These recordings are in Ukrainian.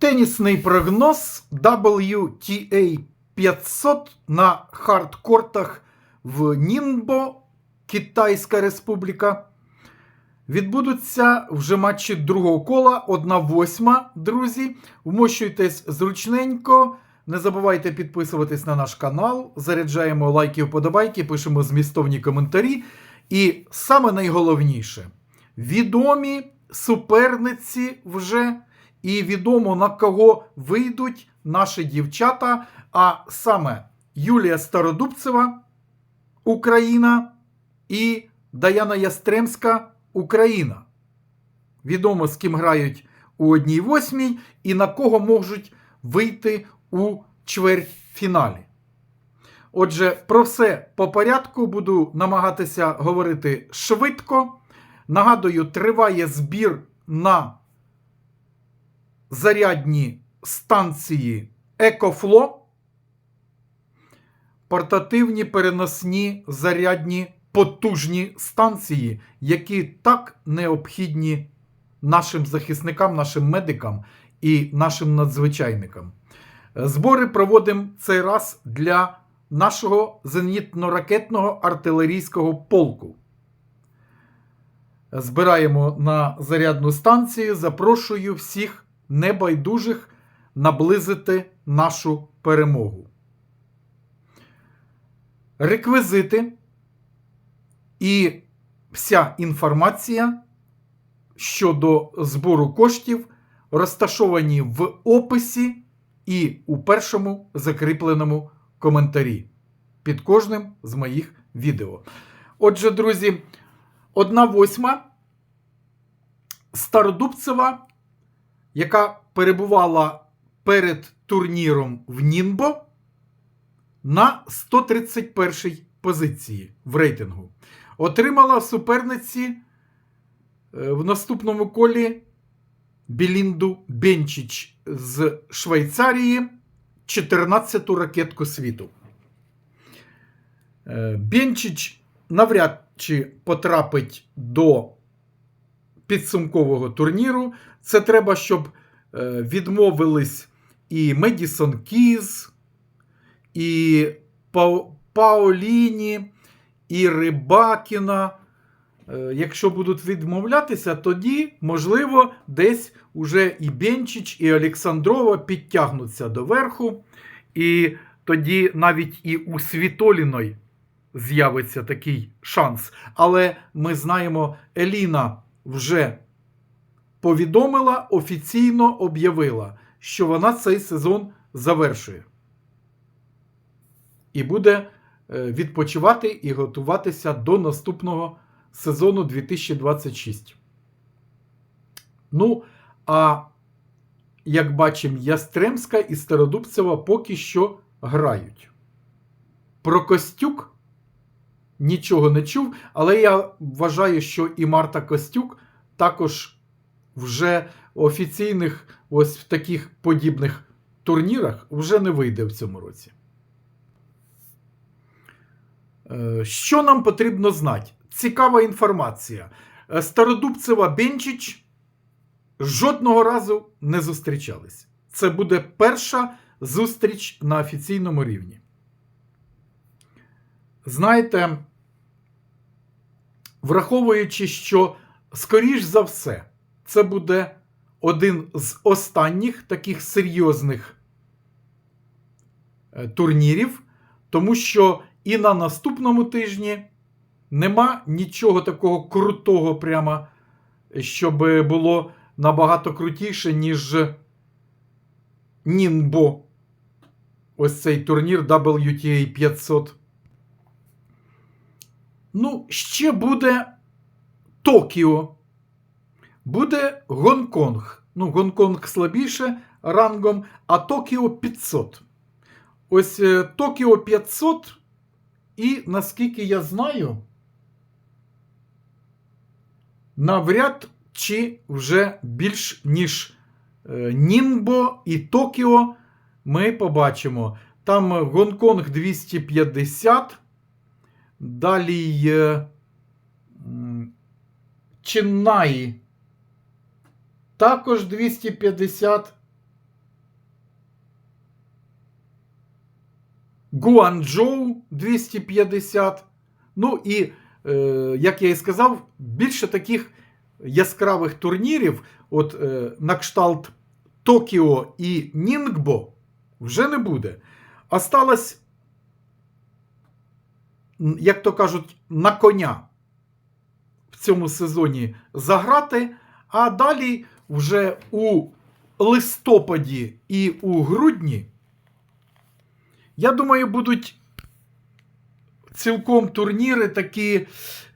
Тенісний прогноз WTA 500 на хардкортах в Нінбо, Китайська Республіка. Відбудуться вже матчі другого кола, 1-8, друзі. Вмощуйтесь зручненько. Не забувайте підписуватись на наш канал. Заряджаємо лайки, вподобайки, пишемо змістовні коментарі. І саме найголовніше відомі суперниці вже, і відомо на кого вийдуть наші дівчата. А саме Юлія Стародубцева, Україна і Даяна Ястремська, Україна. Відомо, з ким грають у одній восьмій і на кого можуть вийти у чвертьфіналі. Отже, про все по порядку буду намагатися говорити швидко. Нагадую, триває збір на зарядні станції Екофло, портативні переносні зарядні потужні станції, які так необхідні нашим захисникам, нашим медикам і нашим надзвичайникам. Збори проводимо цей раз для нашого зенітно-ракетного артилерійського полку. Збираємо на зарядну станцію. Запрошую всіх небайдужих наблизити нашу перемогу. Реквізити і вся інформація щодо збору коштів розташовані в описі і у першому закріпленому коментарі під кожним з моїх відео. Отже, друзі, одна восьма Стародубцева, яка перебувала перед турніром в Нінбо на 131-й позиції в рейтингу. Отримала суперниці е, в наступному колі Білінду Бенчич з Швейцарії 14-ту ракетку світу. Е, Бенчич навряд чи потрапить до підсумкового турніру. Це треба, щоб е, відмовились і Медісон Кіз, і Паоліні, і Рибакіна. Е, Якщо будуть відмовлятися, тоді, можливо, десь уже і Бенчич, і Олександрова підтягнуться до верху. І тоді навіть і у Світоліної з'явиться такий шанс. Але ми знаємо, Еліна вже повідомила, офіційно об'явила, що вона цей сезон завершує. І буде е, відпочивати і готуватися до наступного сезону 2026. Ну, а як бачимо, Ястремська і Стародубцева поки що грають. Про Костюк нічого не чув, але я вважаю, що і Марта Костюк також вже офіційних ось в таких подібних турнірах вже не вийде в цьому році. Е, Що нам потрібно знати? Цікава інформація. Е, Стародубцева Бенчич жодного разу не зустрічались. Це буде перша зустріч на офіційному рівні. Знаєте, враховуючи, що, скоріш за все, це буде один з останніх таких серйозних е, турнірів, тому що і на наступному тижні нема нічого такого крутого, прямо, щоб було набагато крутіше, ніж Нінбо. Ось цей турнір WTA 500. Ну, ще буде Токіо. Буде Гонконг. Ну, Гонконг слабіше рангом, а Токіо 500. Ось е, Токіо 500. І наскільки я знаю, навряд чи вже більш ніж е, Нінбо і Токіо ми побачимо. Там Гонконг 250. Далі Ченнаї. Також 250. Гуанчжоу 250. Ну і, е, як я і сказав, більше таких яскравих турнірів, от е, на кшталт Токіо і Нінгбо, вже не буде. Осталось як то кажуть, на коня в цьому сезоні заграти, а далі вже у листопаді і у грудні, я думаю, будуть цілком турніри, такі,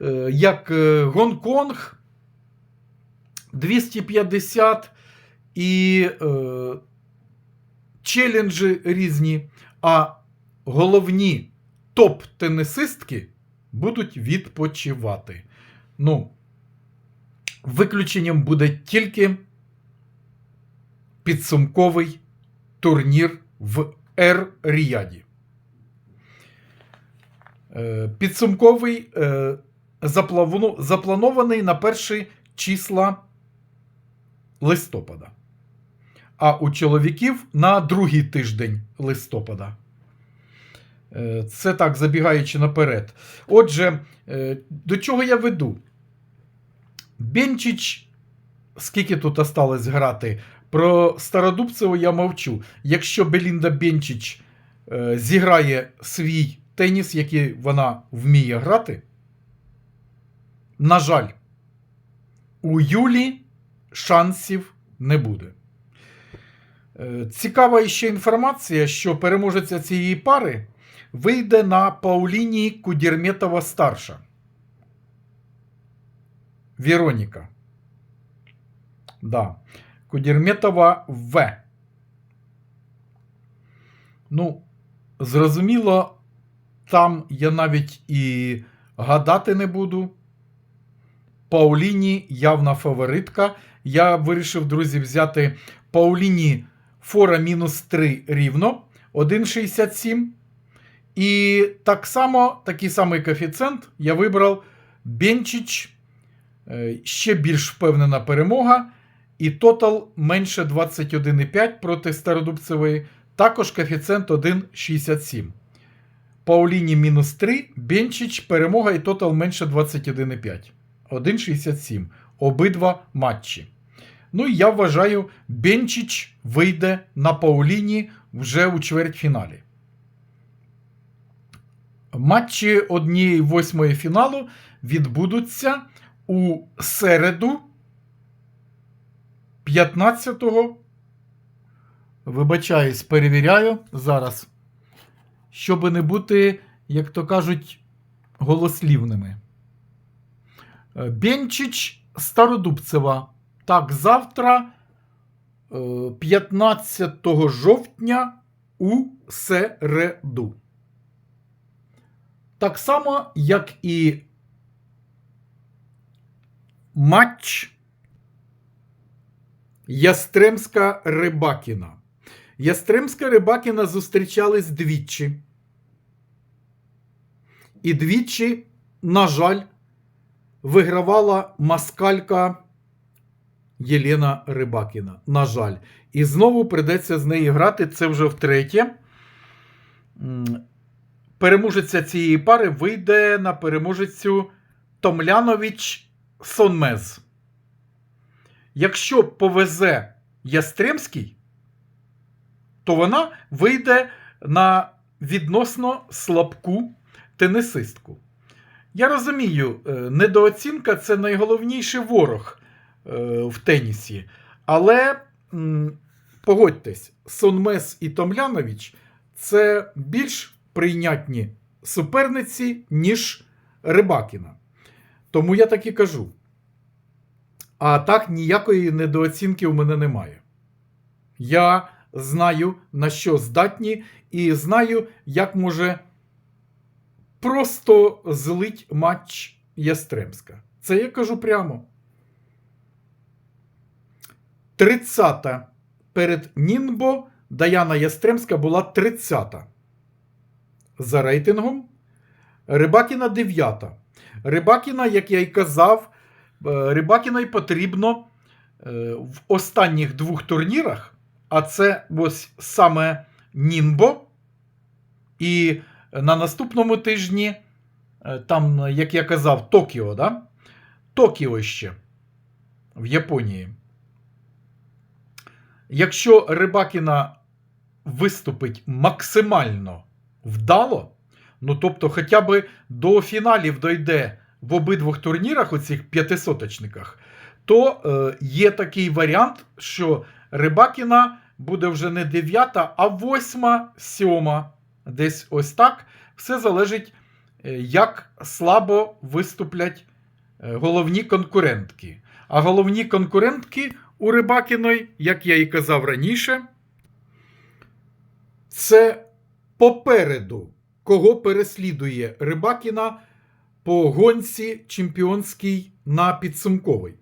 е, як е, Гонконг 250 і е, челенджі різні, а головні топ-тенісистки будуть відпочивати. Ну, виключенням буде тільки підсумковий турнір в Ер-Ріяді. Е, Підсумковий е, запланований на перші числа листопада. А у чоловіків на другий тиждень листопада. Е, Це так, забігаючи наперед. Отже, е, до чого я веду? Бенчич, скільки тут осталось грати? Про Стародубцеву я мовчу. Якщо Белінда Бенчич е, зіграє свій теніс, який вона вміє грати, на жаль, у Юлі шансів не буде. Цікава ще інформація, що переможеця цієї пари вийде на Пауліні Кудірметова старша. Вероніка. Да. Кудірметова В. Ну, зрозуміло, там я навіть і гадати не буду. Пауліні явна фаворитка. Я вирішив, друзі, взяти Пауліні фора мінус 3 рівно 1,67. І так само, такий самий коефіцієнт я вибрав Бенчич. Е, Ще більш впевнена перемога. І тотал менше 21,5 проти Стародубцевої. Також коефіцієнт 1,67. Пауліні мінус 3, Бенчич, перемога і тотал менше 21,5. 1,67. Обидва матчі. Ну я вважаю, Бенчич вийде на Пауліні вже у чвертьфіналі. Матчі однієї восьмої фіналу відбудуться у середу 15-го. Вибачаюсь, перевіряю зараз. Щоб не бути, як то кажуть, голослівними. Е, Бенчич Стародубцева. Так, завтра, е, 15 жовтня у середу. Так само, як і матч Ястремська Рибакіна. Ястремська Рибакіна зустрічались двічі. І двічі, на жаль, вигравала маскалька Єлена Рибакіна. На жаль. І знову придеться з неї грати. Це вже втретє. Переможеця цієї пари вийде на переможецю Томлянович Сонмез. Якщо повезе Ястремський, то вона вийде на відносно слабку тенісистку. Я розумію, е, недооцінка це найголовніший ворог е, в тенісі. Але погодьтесь, Сонмес і Томлянович це більш прийнятні суперниці, ніж Рибакіна. Тому я так і кажу. А так ніякої недооцінки у мене немає. Я знаю, на що здатні, і знаю, як може просто злить матч Ястремська. Це я кажу прямо. 30-та перед Нінбо Даяна Ястремська була 30-та. За рейтингом. Рибакіна 9-та. Рибакіна, як я й казав, е, Рибакіної потрібно е, в останніх двох турнірах, а це ось саме Нінбо І на наступному тижні, е, там, як я казав, Токіо, да? Токіо ще в Японії. Якщо Рибакіна виступить максимально вдало, ну тобто хоча б до фіналів дойде в обидвох турнірах, оцих п'ятисоточниках, то е, є такий варіант, що Рибакіна буде вже не дев'ята, а восьма, сьома. Десь ось так. Все залежить, е, як слабо виступлять е, головні конкурентки. А головні конкурентки у Рибакіної, як я і казав раніше, це попереду, кого переслідує Рибакіна по гонці чемпіонській на підсумковий.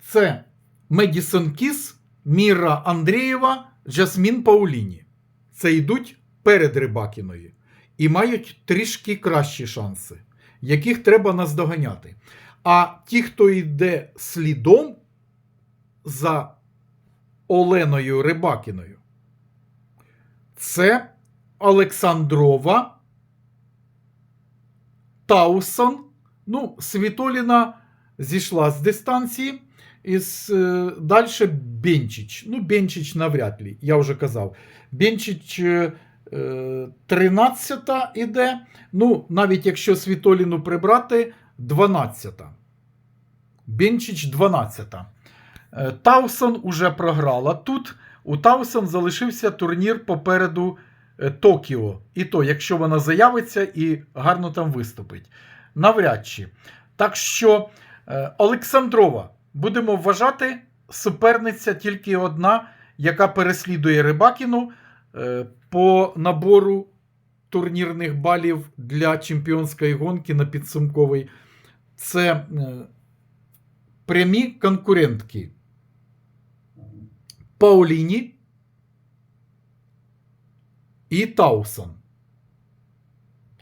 Це Медісон Кіс, Міра Андрієва, Жасмін Пауліні. Це йдуть перед Рибакіною і мають трішки кращі шанси, яких треба наздоганяти. А ті, хто йде слідом за Оленою Рибакіною, це Олександрова, Таусон. Ну, Світоліна зійшла з дистанції. І е, далі Бенчич. Ну, Бенчич навряд ли, я вже казав. Бенчич е, 13 іде. Ну, навіть якщо Світоліну прибрати, 12-та. Бенчич 12. Е, Таусон уже програла. Тут у Таусон залишився турнір попереду Токіо. І то, якщо вона заявиться і гарно там виступить. Навряд чи. Так що е, Олександрова, будемо вважати, суперниця тільки одна, яка переслідує Рибакіну е, по набору турнірних балів для чемпіонської гонки на підсумковий. Це е, прямі конкурентки Пауліні і Таусон.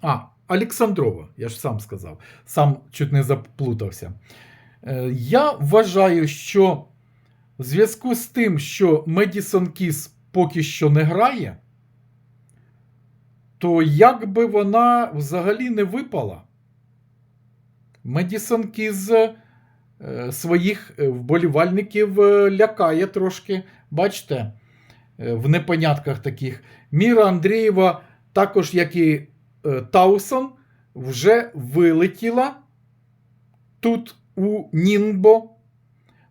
А, Олександрова, я ж сам сказав, сам чуть не заплутався. Е, Я вважаю, що в зв'язку з тим, що Медісон Кіс поки що не грає, то як би вона взагалі не випала, Медісон Кіз е, своїх е, вболівальників лякає трошки. Бачите, в непонятках таких. Міра Андрієва, також як і е, Таусон, вже вилетіла тут у Нінбо.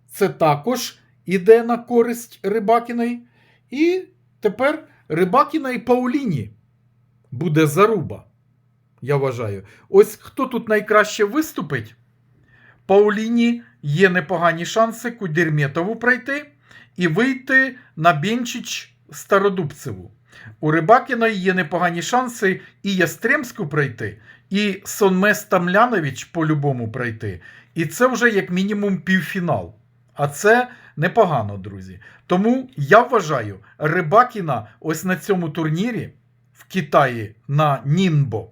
Це також іде на користь Рибакіної. І тепер Рибакіна і Пауліні буде заруба. Я вважаю. Ось хто тут найкраще виступить. Пауліні є непогані шанси Кудерметову пройти і вийти на Бенчич Стародубцеву. У Рибакіної є непогані шанси і Ястремську пройти, і Сонмес Тамлянович по-любому пройти. І це вже як мінімум півфінал. А це непогано, друзі. Тому я вважаю, Рибакіна ось на цьому турнірі в Китаї на Нінбо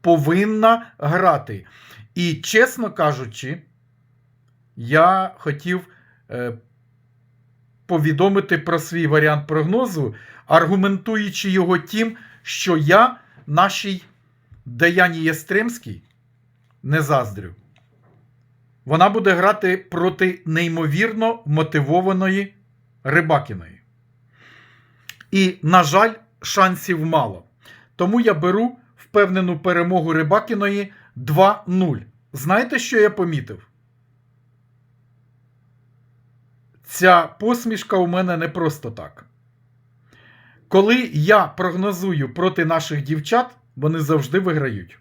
повинна грати. І, чесно кажучи, я хотів е, повідомити про свій варіант прогнозу, аргументуючи його тим, що я нашій Даяні Ястремській не заздрю. Вона буде грати проти неймовірно мотивованої Рибакіної. І, на жаль, шансів мало. Тому я беру впевнену перемогу Рибакіної 2-0. Знаєте, що я помітив? Ця посмішка у мене не просто так. Коли я прогнозую проти наших дівчат, вони завжди виграють.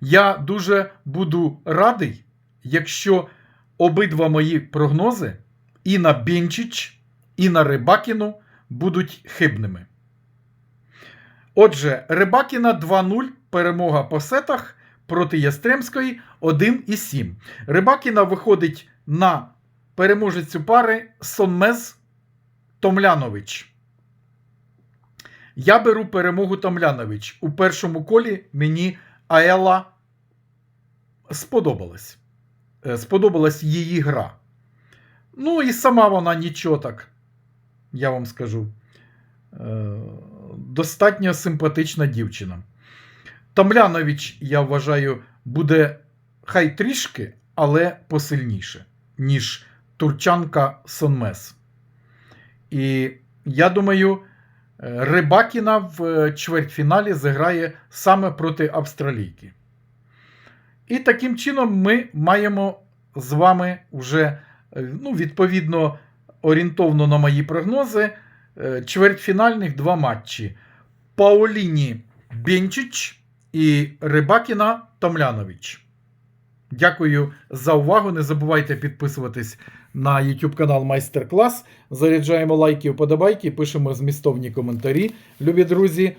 Я дуже буду радий, якщо обидва мої прогнози і на Бінчич, і на Рибакіну будуть хибними. Отже, Рибакіна 2-0, перемога по сетах проти Ястремської 1,7. Рибакіна виходить на переможецю пари Сонмез Томлянович. Я беру перемогу Томлянович. У першому колі мені Аела сподобалась. Е, Сподобалась її гра. Ну і сама вона нічого так, я вам скажу. Е, достатньо симпатична дівчина. Тамлянович, я вважаю, буде хай трішки, але посильніше, ніж турчанка Сонмес. І я думаю, е, Рибакіна в е, чвертьфіналі зіграє саме проти австралійки. І таким чином ми маємо з вами вже, е, ну, відповідно, орієнтовно на мої прогнози, чвертьфінальних два матчі. Паоліні Бенчич і Рибакіна Томлянович. Дякую за увагу. Не забувайте підписуватись на YouTube канал Майстер Клас. Заряджаємо лайки, вподобайки, пишемо змістовні коментарі. Любі друзі,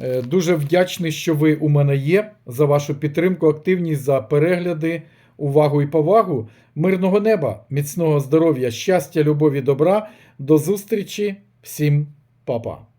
е, дуже вдячний, що ви у мене є, за вашу підтримку, активність, за перегляди, увагу і повагу. Мирного неба, міцного здоров'я, щастя, любові, добра. До зустрічі. Всім па-па.